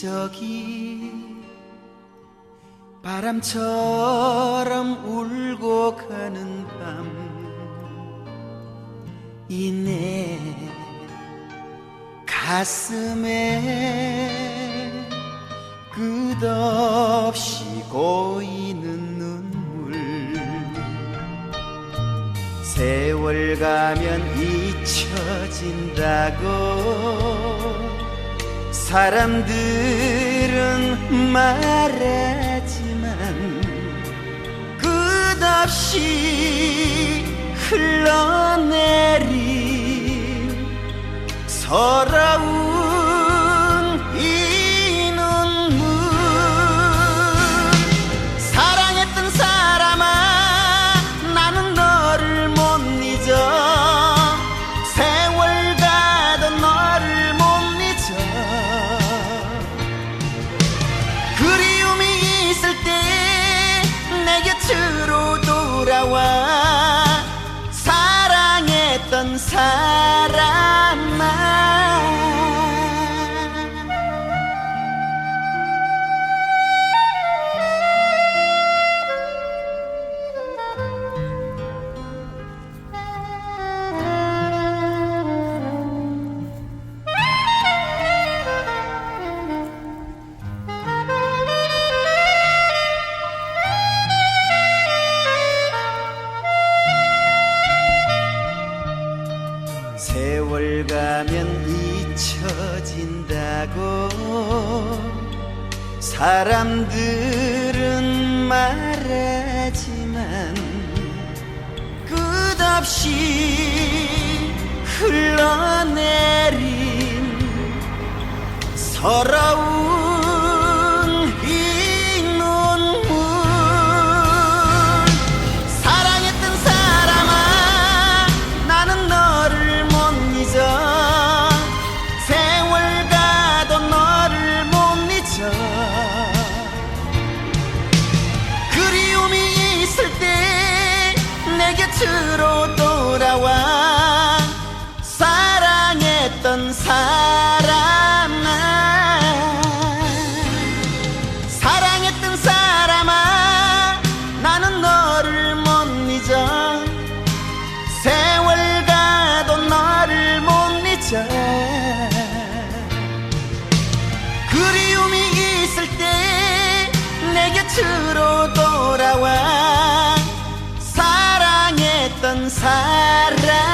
기적이 바람처럼 울고 가는 밤 이내 가슴에 끝없이 고이는 눈물. 세월 가면 잊혀진다고 사람들은 말하지만 끝없이 흘러내린 서러운 사랑했던 사람 세월 가면 잊혀진다고. 사람들은 말하지만 끝없이 흘러내린 서러운 그리움이 있을 때 내 곁으로 돌아와. 사랑했던 사람아